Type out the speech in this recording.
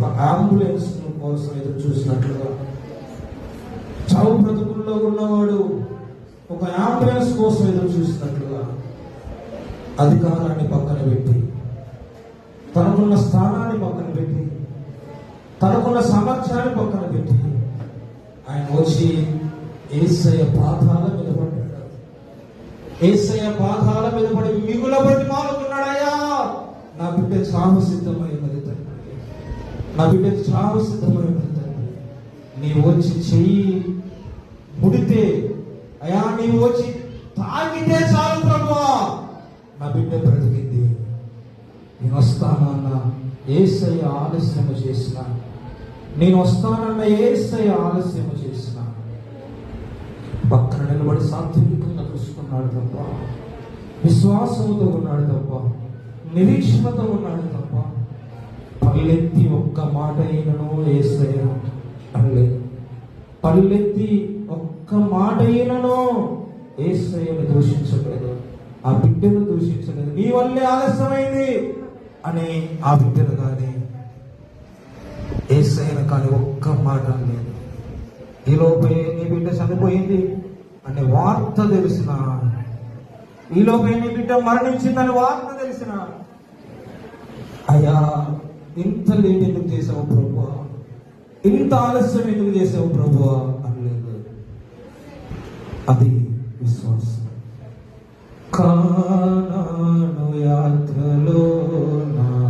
ఒక అంబులెన్స్ కోసం ఎదురు చూసినట్లుగా. చావు బ్రతుకుల్లో ఉన్నవాడు ఒక అంబులెన్స్ కోసం ఎదురు చూసినట్లుగా అధికారాన్ని పక్కన పెట్టి తనకున్న స్థానాన్ని పక్కన పెట్టి తనకున్న సామర్థ్యాన్ని పక్కన పెట్టి ఆయన వచ్చి ఏసయ పాదాల మీద పడ్డాడు. ఏసయ పాదాల మీద పడి మిగుల పడి మానుకున్నాడయ్యా నా బిడ్డ చావు నా బిడ్డ చాలా సిద్ధమైన నీవు వచ్చి చెయ్యి ముడితే అయా నీవు వచ్చి తాగితే చాలు ప్రభువా. నా బిడ్డ బ్రతికింది. నేను వస్తానన్న ఏసయ్య ఆలస్యము చేసిన. నేను వస్తానన్న ఏసయ్య ఆలస్యము చేసిన. పక్కన నిలబడి సాత్వికంగా చూసుకున్నాడు తప్ప విశ్వాసంతో ఉన్నాడు తప్ప నిరీక్షణతో ఉన్నాడు తప్ప పల్లెత్తి ఒక్క మాట అయినను ఏసయ్య. అనలేదు పల్లెత్తి ఒక్క మాట అయినను ఏసయ్యను దూషించలేదు ఆ బిడ్డను దూషించలేదు నీ వల్లే ఆలస్యమైంది అని ఆ బిడ్డను కానీ ఏసైన కానీ ఒక్క మాట లేదు ఈ లోపే నీ బిడ్డ చనిపోయింది అనే వార్త తెలిసిన ఈ లోపే నీ బిడ్డ మరణించిందని వార్త తెలిసిన. అయ్యా ఇంత లేట్ ఎందుకు చేసావు ప్రభు ఇంత ఆలస్యం ఎందుకు చేసావు ప్రభు అనలేదు. అది విశ్వాసం. కానాను యాత్రలో నా